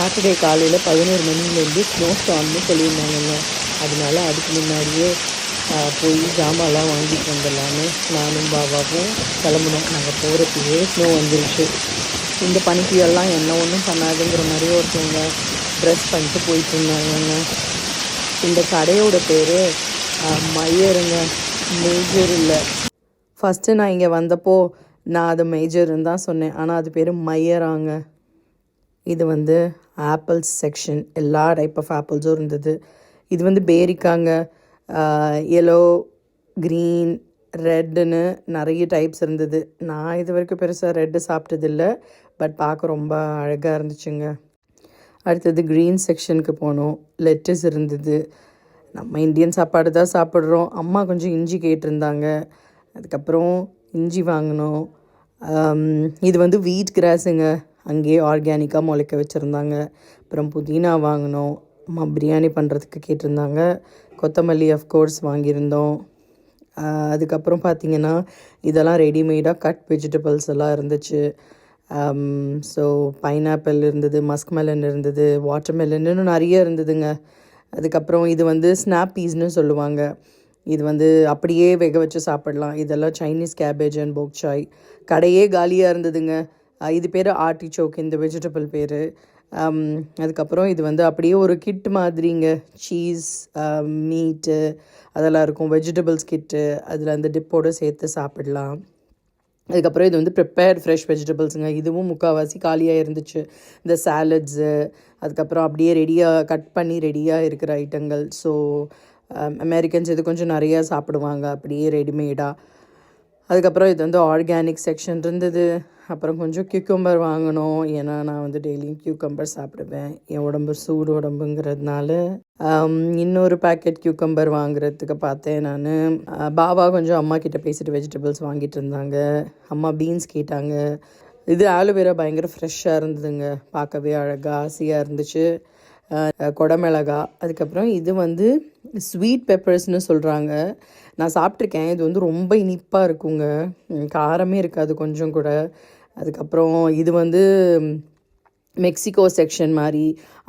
Saturday காலையில் பதினோரு மணிலேருந்து ஸ்னோ ஸ்டார்ம்னு சொல்லியிருந்தாங்கங்க அதனால அதுக்கு முன்னாடியே போய் ஜாமான்லாம் வாங்கிட்டு வந்துடலான்னு நானும் பாபாவும் கிளம்புனோம். நாங்கள் போகிறதுக்கே ஸ்னோ வந்துருச்சு. இந்த பனிப்புயல்லாம் என்ன ஒன்றும் பண்ணாதுங்கிற மாதிரி ஒருத்தவங்க ட்ரெஸ் பண்ணிட்டு போயிட்டு இருந்தாங்கங்க. இந்த கடையோட பேர் மையருங்க மேஜர் இல்லை. ஃபஸ்ட்டு நான் இங்கே வந்தப்போ நான் அது மேஜர்னு தான் சொன்னேன். ஆனால் அது பேர் மையராங்க. இது வந்து ஆப்பிள்ஸ் செக்ஷன் எல்லா டைப் ஆஃப் ஆப்பிள்ஸும் இருந்தது. இது வந்து பேரிக்காங்க எல்லோ க்ரீன் ரெட்டுன்னு நிறைய டைப்ஸ் இருந்தது. நான் இது வரைக்கும் பெருசாக ரெட்டு சாப்பிட்டதில்ல. பட் பார்க்க ரொம்ப அழகாக இருந்துச்சுங்க. அடுத்தது க்ரீன் செக்ஷனுக்கு போனோம். லெட்டஸ் இருந்தது. நம்ம இந்தியன் சாப்பாடு தான் சாப்பிட்றோம். அம்மா கொஞ்சம் இஞ்சி கேட்டிருந்தாங்க. அதுக்கப்புறம் இஞ்சி வாங்கினோம். இது வந்து வீட் கிராஸுங்க அங்கேயே ஆர்கானிக்காக முளைக்க வச்சுருந்தாங்க. அப்புறம் புதினா வாங்கினோம். அம்மா பிரியாணி பண்ணுறதுக்கு கேட்டிருந்தாங்க. கொத்தமல்லி அஃப்கோர்ஸ் வாங்கியிருந்தோம். அதுக்கப்புறம் பார்த்தீங்கன்னா இதெல்லாம் ரெடிமேடாக கட் வெஜிடபிள்ஸ் எல்லாம் இருந்துச்சு. ஸோ பைனாப்பிள் இருந்தது மஸ்க் மெலன் இருந்தது வாட்டர் இன்னும் நிறைய இருந்ததுங்க. அதுக்கப்புறம் இது வந்து ஸ்னாப்பீஸ்னு சொல்லுவாங்க. இது வந்து அப்படியே வேக வச்சு சாப்பிடலாம். இதெல்லாம் சைனீஸ் கேபேஜ் அண்ட் போக்சாய் கடையே காலியாக இருந்ததுங்க. இது பேர் ஆர்டிச்சோக் இந்த வெஜிடபிள் பேர். அதுக்கப்புறம் இது வந்து அப்படியே ஒரு கிட் மாதிரிங்க. சீஸ் மீட்டு அதெல்லாம் இருக்கும். வெஜிடபிள்ஸ் கிட்டு அதில் அந்த டிப்போடு சேர்த்து சாப்பிடலாம். அதுக்கப்புறம் இது வந்து ப்ரிப்பேர்ட் ஃப்ரெஷ் வெஜிடபிள்ஸுங்க இதுவும் முக்கால்வாசி காலியாக இருந்துச்சு. இந்த சாலட்ஸு அதுக்கப்புறம் அப்படியே ரெடியாக கட் பண்ணி ரெடியாக இருக்கிற ஐட்டங்கள் ஸோ அமெரிக்கன்ஸ் இது கொஞ்சம் நிறையா சாப்பிடுவாங்க. அப்படியே ரெடிமேடாக அதுக்கப்புறம் இது வந்து ஆர்கானிக் செக்ஷன் இருந்தது. அப்புறம் கொஞ்சம் கியூக்கம்பர் வாங்கினோம் ஏன்னா நான் வந்து டெய்லியும் கியூக்கம்பர் சாப்பிடுவேன். என் உடம்பு சூடு உடம்புங்கிறதுனால. இன்னொரு பேக்கெட் கியூக்கம்பர் வாங்குறதுக்கு பார்த்தேன் நான். பாபா கொஞ்சம் அம்மா கிட்டே பேசிட்டு வெஜிடபிள்ஸ் வாங்கிட்டு இருந்தாங்க. அம்மா பீன்ஸ் கேட்டாங்க. இது ஆலோவேரா பயங்கர ஃப்ரெஷ்ஷாக இருந்ததுங்க. பார்க்கவே அழகாக ஆசையாக இருந்துச்சு. குடமிளகா. அதுக்கப்புறம் இது வந்து ஸ்வீட் பெப்பர்ஸ்னு சொல்கிறாங்க நான் சாப்பிட்ருக்கேன் இது வந்து ரொம்ப இனிப்பாக இருக்குங்க. காரமே இருக்காது கொஞ்சம் கூட. அதுக்கப்புறம் இது வந்து மெக்சிகோ செக்ஷன் மாதிரி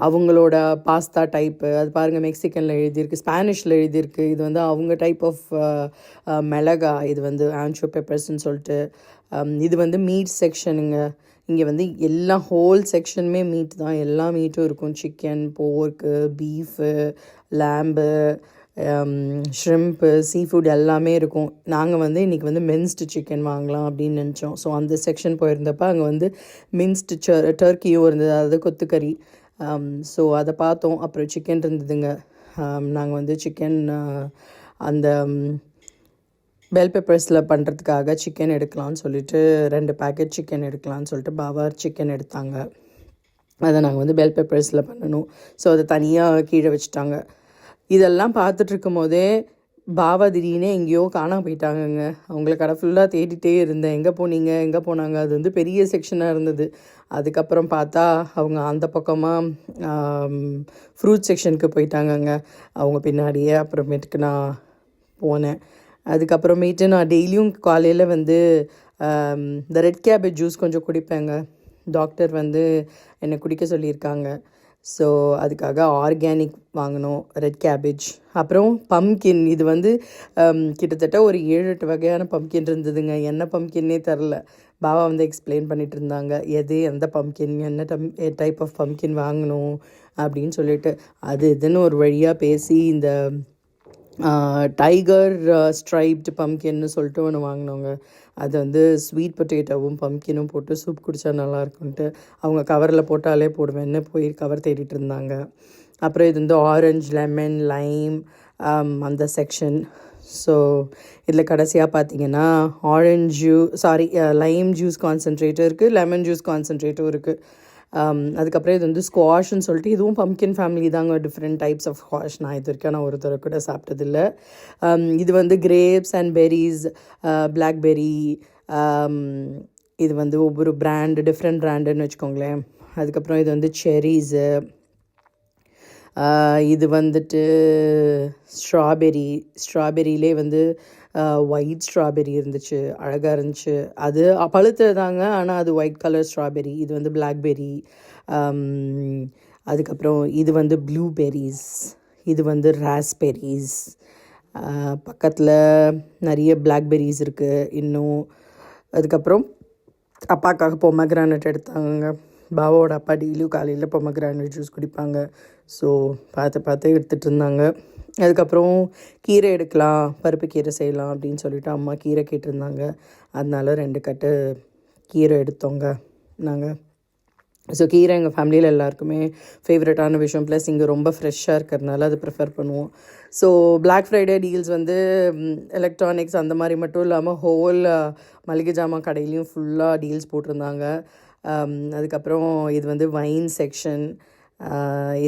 அவங்களோட பாஸ்தா டைப்பு. அது பாருங்கள் மெக்சிகனில் எழுதியிருக்கு ஸ்பானிஷில் எழுதியிருக்கு. இது வந்து அவங்க டைப் ஆஃப் மிளகா. இது வந்து ஆன்ஷோ பெப்பர்ஸ்ன்னு சொல்லிட்டு. இது வந்து மீட் செக்ஷனுங்க. இங்கே வந்து எல்லா ஹோல் செக்ஷனுமே மீட் தான். எல்லா மீட்டும் இருக்கும். Chicken pork beef lamb shrimp sea food எல்லாமே இருக்கும். நாங்கள் வந்து இன்றைக்கி வந்து மின்ஸ்டு சிக்கன் வாங்கலாம் அப்படின்னு நினச்சோம். ஸோ அந்த செக்ஷன் போயிருந்தப்போ அங்கே வந்து மின்ஸ்டு டர்க்கியும் இருந்தது. அதாவது கொத்துக்கறி. ஸோ அதை பார்த்தோம். அப்புறம் சிக்கன் இருந்ததுங்க. நாங்கள் வந்து சிக்கன் அந்த பெல் பெப்பர்ஸில் பண்ணுறதுக்காக சிக்கன் எடுக்கலாம்னு சொல்லிட்டு ரெண்டு பேக்கெட் சிக்கன் எடுக்கலாம்னு சொல்லிட்டு பாவார் சிக்கன் எடுத்தாங்க. அதை நாங்கள் வந்து பெல் பெப்பர்ஸில் பண்ணணும். ஸோ அதை தனியாக கீழே வச்சுட்டாங்க. இதெல்லாம் பார்த்துட்டு இருக்கும் போதே பாபா திடீர்னு எங்கேயோ காணாம போயிட்டாங்கங்க. அவங்கள கடை ஃபுல்லாக தேடிட்டே இருந்தேன். எங்கே போனீங்க? எங்கே போனாங்க? அது வந்து பெரிய செக்ஷனாக இருந்தது. அதுக்கப்புறம் பார்த்தா அவங்க அந்த பக்கமாக ஃப்ரூட் செக்ஷனுக்கு போயிட்டாங்கங்க. அவங்க பின்னாடியே அப்புறமேட்டுக்கு நான் போனேன். அதுக்கப்புறமேட்டு நான் டெய்லியும் காலையில் வந்து இந்த ரெட் கேபேஜ் ஜூஸ் கொஞ்சம் குடிப்பேங்க. டாக்டர் வந்து என்னை குடிக்க சொல்லியிருக்காங்க. ஸோ அதுக்காக ஆர்கானிக் வாங்கினோம் ரெட் கேபேஜ் அப்புறம் பம்கின் இது வந்து um, கிட்டத்தட்ட ஒரு ஏழு எட்டு வகையான பம்கின் இருந்ததுங்க. என்ன பம்கின்னே தெரில. பாபா வந்து எக்ஸ்பிளைன் பண்ணிட்டு இருந்தாங்க. எது எந்த பம்கின் என்ன டம் டைப் ஆஃப் பம்கின் வாங்கணும் அப்படின்னு சொல்லிட்டு. அது இதுன்னு ஒரு வழியாக பேசி இந்த டைகர் ஸ்ட்ரைப்டு பம்கின்னு சொல்லிட்டு ஒன்று வாங்கினோங்க. அது வந்து ஸ்வீட் பொட்டேட்டோவும் பம்கினும் போட்டு சூப் குடித்தா நல்லா இருக்கும்ன்ட்டு அவங்க கவரில் போட்டாலே போடுவேன்னு போய் கவர் தேடிட்டு இருந்தாங்க. அப்புறம் இது வந்து ஆரஞ்சு லெமன் லைம் அந்த செக்ஷன் ஸோ இதில் கடைசியாக பார்த்தீங்கன்னா orange juice sorry lime juice கான்சன்ட்ரேட்டும் இருக்குது லெமன் ஜூஸ் கான்சன்ட்ரேட்டும் இருக்குது Um, அதுக்கப்புறம் இது வந்து ஸ்குவாஷ்னு சொல்லிட்டு இதுவும் பம்கின் ஃபேமிலி தாங்க. டிஃப்ரெண்ட் டைப்ஸ் ஆஃப் ஸ்குவாஷ் நான் இது வரைக்கும் நான் ஒருத்தரை கூட சாப்பிட்டதில்ல. Um, இது வந்து கிரேப்ஸ் அண்ட் பெரிஸ் பிளாக்பெரி இது வந்து ஒவ்வொரு பிராண்டு டிஃப்ரெண்ட் பிராண்டுன்னு வச்சுக்கோங்களேன். அதுக்கப்புறம் இது வந்து செரீஸு இது வந்துட்டு ஸ்ட்ராபெரி ஸ்ட்ராபெரியிலே வந்து ஒயிட் ஸ்ட்ராபெரி இருந்துச்சு அழகாக இருந்துச்சு. அது பழுத்ததாங்க ஆனால் அது ஒயிட் கலர் ஸ்ட்ராபெரி இது வந்து பிளாக்பெரி அதுக்கப்புறம் இது வந்து ப்ளூபெரிஸ் இது வந்து ராஸ்பெரிஸ் பக்கத்தில் நிறைய பிளாக்பெரிஸ் இருக்குது இன்னும். அதுக்கப்புறம் அப்பாக்காக பொமக்ரானட் எடுத்தாங்க பாபாவோட அப்பா டெய்லியும் காலையில் பொமக்ரானட் ஜூஸ் குடிப்பாங்க. ஸோ பார்த்து பார்த்து எடுத்துகிட்டு இருந்தாங்க. அதுக்கப்புறம் கீரை எடுக்கலாம் பருப்பு கீரை செய்யலாம் அப்படின்னு சொல்லிட்டு அம்மா கீரை கேட்டிருந்தாங்க. அதனால ரெண்டு கட்டு கீரை எடுத்தோங்க நாங்கள் ஸோ கீரை எங்கள் ஃபேமிலியில் எல்லாருக்குமே ஃபேவரட்டான விஷயம். ப்ளஸ் இங்கே ரொம்ப ஃப்ரெஷ்ஷாக இருக்கிறதுனால அது ப்ரிஃபர் பண்ணுவோம். ஸோ பிளாக் ஃப்ரைடே டீல்ஸ் வந்து எலக்ட்ரானிக்ஸ் அந்த மாதிரி மட்டும் இல்லாமல் ஹோல் மளிகை ஜாமான் கடையிலையும் ஃபுல்லாக டீல்ஸ் போட்டிருந்தாங்க. அதுக்கப்புறம் இது வந்து வைன் செக்ஷன்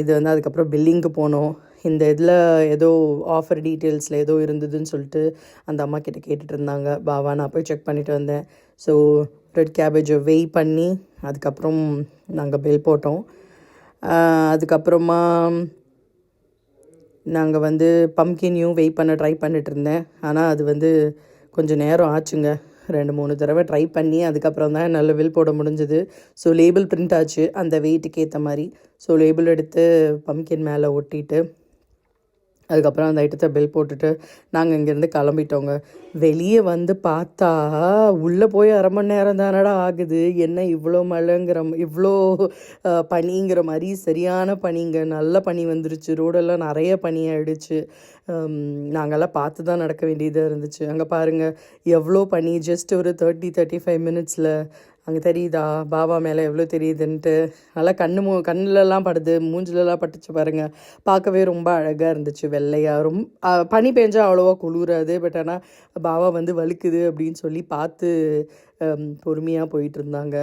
இது வந்து அதுக்கப்புறம் பில்லிங்க்கு போனோம். இந்த இதில் ஏதோ ஆஃபர் டீட்டெயில்ஸில் ஏதோ இருந்ததுன்னு சொல்லிட்டு அந்த அம்மா கிட்ட கேட்டுட்டு இருந்தாங்க. பாவா நான் போய் செக் பண்ணிட்டு வந்தேன். ஸோ ரெட் கேபேஜை வெய் பண்ணி அதுக்கப்புறம் நாங்கள் பில் போட்டோம். அதுக்கப்புறமா நாங்கள் வந்து பம்கினையும் வெயிட் பண்ண ட்ரை பண்ணிட்டு இருந்தேன். ஆனால் அது வந்து கொஞ்சம் நேரம் ஆச்சுங்க. ரெண்டு மூணு தடவை ட்ரை பண்ணி அதுக்கப்புறம் தான் நல்ல வில் போட முடிஞ்சது. ஸோ லேபிள் பிரிண்ட் ஆச்சு. அந்த வெயிட்டுக்கு ஏற்ற மாதிரி. ஸோ லேபிள் எடுத்து பம்கின் மேலே ஒட்டிட்டு அதுக்கப்புறம் அந்த ஐட்டத்தை பில் போட்டுட்டு நாங்கள் இங்கேருந்து கிளம்பிட்டோங்க. வெளியே வந்து பார்த்தா உள்ளே போய் அரை மணி நேரம் தானடா ஆகுது. என்ன இவ்வளோ மழைங்கிற இவ்வளோ பனிங்கிற மாதிரி சரியான பனிங்க. நல்ல பனி வந்துருச்சு. ரோடெல்லாம் நிறைய பனி ஆகிடுச்சு நாங்கள்லாம் பார்த்து தான் நடக்க வேண்டியதாக இருந்துச்சு. அங்கே பாருங்கள் எவ்வளோ பனி. ஜஸ்ட் ஒரு தேர்ட்டி தேர்ட்டி ஃபைவ் மினிட்ஸில் அங்கே தெரியுதா? பாபா மேலே எவ்வளோ தெரியுதுன்ட்டு. நல்லா கண்ணு மூ கண்ணிலலாம் படுது மூஞ்சிலலாம் பட்டுச்சு பாருங்க. பார்க்கவே ரொம்ப அழகாக இருந்துச்சு வெள்ளையாக ரொம்ப பனி பெஞ்சால் அவ்வளோவா குளிராது பட் ஆனால் பாபா வந்து வழுக்குது அப்படின்னு சொல்லி பார்த்து பொறுமையாக போயிட்டு இருந்தாங்க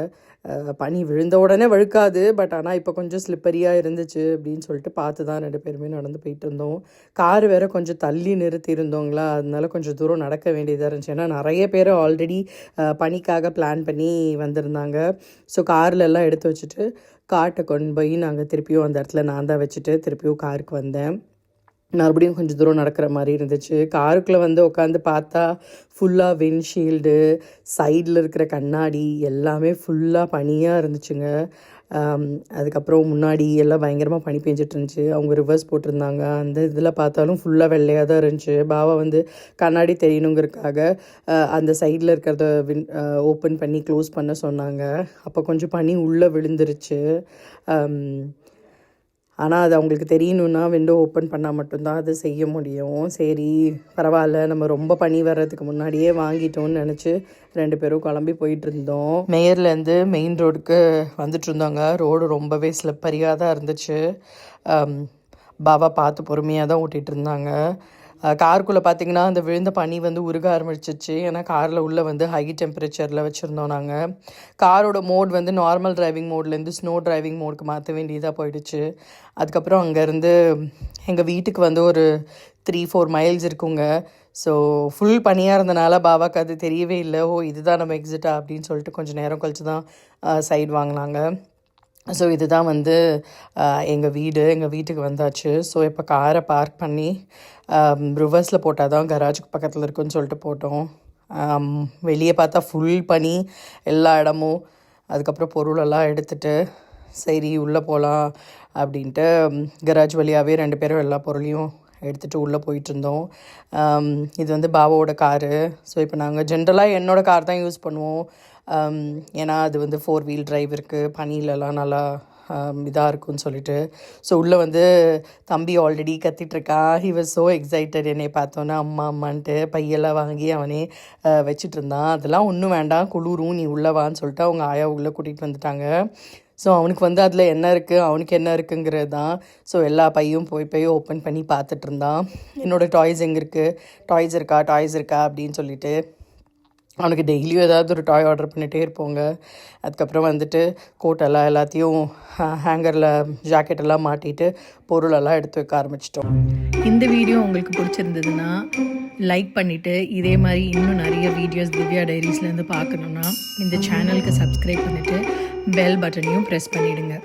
பனி விழுந்த உடனே வழுக்காது. பட் ஆனால் இப்போ கொஞ்சம் ஸ்லிப்பரியாக இருந்துச்சு அப்படின்னு சொல்லிட்டு பார்த்து தான் ரெண்டு பேருமே நடந்து போயிட்டு இருந்தோம் கார் வேற கொஞ்சம் தள்ளி நிறுத்தி இருந்தோங்களா அதனால கொஞ்சம் தூரம் நடக்க வேண்டியதாக இருந்துச்சு. ஏன்னா நிறைய பேர் ஆல்ரெடி பனிக்காக பிளான் பண்ணி வந்திருந்தாங்க. ஸோ காரில் எல்லாம் எடுத்து வச்சுட்டு காட்டை கொண்டு போய் நாங்கள் திருப்பியும் அந்த இடத்துல நான் தான் வச்சுட்டு திருப்பியும் காருக்கு வந்தேன். மறுபடியும் கொஞ்சம் தூரம் நடக்கிற மாதிரி இருந்துச்சு. காருக்குள்ளே வந்து உட்காந்து பார்த்தா ஃபுல்லாக விண்ட்ஷீல்டு சைடில் இருக்கிற கண்ணாடி எல்லாமே ஃபுல்லாக பனியாக இருந்துச்சுங்க. அதுக்கப்புறம் முன்னாடி எல்லாம் பயங்கரமாக பனி பெஞ்சிட்டு இருந்துச்சு. அவங்க ரிவர்ஸ் போட்டிருந்தாங்க. அந்த இதில் பார்த்தாலும் ஃபுல்லாக வெள்ளையாக தான் இருந்துச்சு. பாபா வந்து கண்ணாடி தெரியணுங்கிறதுக்காக அந்த சைடில் இருக்கிறத வின் ஓப்பன் பண்ணி க்ளோஸ் பண்ண சொன்னாங்க. அப்போ கொஞ்சம் பனி உள்ளே விழுந்துருச்சு. ஆனால் அது அவங்களுக்கு தெரியணுன்னா விண்டோ ஓப்பன் பண்ணால் மட்டும்தான் அது செய்ய முடியும். சரி பரவாயில்ல நம்ம ரொம்ப பனி வர்றதுக்கு முன்னாடியே வாங்கிட்டோம்னு நினச்சி ரெண்டு பேரும் கிளம்பி போயிட்டு இருந்தோம். மேயர்லேருந்து மெயின் ரோடுக்கு வந்துட்டு இருந்தாங்க. ரோடு ரொம்பவே ஸ்லிப்பரியாக தான் இருந்துச்சு பாபா பார்த்து பொறுமையாக தான் ஓட்டிகிட்டு இருந்தாங்க. காருக்குள்ளே பார்த்தீங்கன்னா அந்த விழுந்த பனி வந்து உருக ஆரம்பிச்சிச்சு. ஏன்னா காரில் உள்ளே வந்து ஹை டெம்பரேச்சரில் வச்சுருந்தோம் நாங்கள் காரோட மோட் வந்து நார்மல் டிரைவிங் மோட்லேருந்து ஸ்னோ டிரைவிங் மோடுக்கு மாற்ற வேண்டியதாக போயிடுச்சு. அதுக்கப்புறம் அங்கேருந்து எங்கள் வீட்டுக்கு வந்து ஒரு த்ரீ ஃபோர் மைல்ஸ் இருக்குங்க. ஸோ ஃபுல் பனியாக இருந்தனால பாபாக்கு அது தெரியவே இல்லை. ஓ இதுதான் நம்ம எக்ஸிட்டா அப்படின்னு சொல்லிட்டு கொஞ்சம் நேரம் கழிச்சு தான் சைடு வாங்கினாங்க. ஸோ இதுதான் வந்து எங்கள் வீடு. எங்கள் வீட்டுக்கு வந்தாச்சு. ஸோ இப்போ காரை பார்க் பண்ணி ரிவர்ஸில் போட்டால் தான் கராஜுக்கு பக்கத்தில் இருக்குன்னு சொல்லிட்டு போட்டோம். வெளியே பார்த்தா ஃபுல் பனி எல்லா இடமும். அதுக்கப்புறம் பொருளெல்லாம் எடுத்துட்டு சரி உள்ளே போகலாம் அப்படின்ட்டு கராஜ் வழியாகவே ரெண்டு பேரும் எல்லா பொருளையும் எடுத்துகிட்டு உள்ளே போயிட்டுருந்தோம். இது வந்து பாபாவோட காரு ஸோ இப்போ நாங்கள் ஜென்ரலாக என்னோடய கார் தான் யூஸ் பண்ணுவோம். Um, ஏன்னா அது வந்து ஃபோர் வீல் ட்ரைவ் இருக்குது பனிலலாம் நல்லா um, இதாக இருக்கும்னு சொல்லிட்டு. ஸோ உள்ளே வந்து தம்பி ஆல்ரெடி கத்திட்ருக்கான் ஹி வாஸ் ஸோ எக்ஸைட்டட் என்னை பார்த்தோன்னே அம்மா அம்மான்ட்டு பையெல்லாம் வாங்கி அவனே uh, வச்சுட்டு இருந்தான் அதெல்லாம் ஒன்றும் வேண்டாம். குளிரும் நீ உள்ளே வான்னு சொல்லிட்டு அவங்க ஆயா உள்ளே கூட்டிகிட்டு வந்துட்டாங்க. ஸோ அவனுக்கு வந்து அதில் என்ன இருக்குது அவனுக்கு என்ன இருக்குங்கிறது தான். ஸோ எல்லா பையும் போய் போய் ஓப்பன் பண்ணி பார்த்துட்டு இருந்தான் என்னோட டாய்ஸ் எங்கே இருக்குது டாய்ஸ் இருக்கா? டாய்ஸ் இருக்கா? அப்படின்னு சொல்லிட்டு அவனுக்கு டெய்லியும் ஏதாவது ஒரு டாய் ஆர்டர் பண்ணிகிட்டே இருப்போங்க. அதுக்கப்புறம் வந்துட்டு கோட்டெல்லாம் எல்லாத்தையும் ஹேங்கரில் ஜாக்கெட்டெல்லாம் மாட்டிட்டு பொருளெல்லாம் எடுத்து வைக்க ஆரம்பிச்சிட்டோம். இந்த வீடியோ உங்களுக்கு பிடிச்சிருந்ததுன்னா லைக் பண்ணிவிட்டு இதே மாதிரி இன்னும் நிறைய வீடியோஸ் திவ்யா டைரிஸ்லேருந்து பார்க்கணுன்னா இந்த சேனலுக்கு சப்ஸ்கிரைப் பண்ணிவிட்டு பெல் பட்டனையும் ப்ரெஸ் பண்ணிவிடுங்க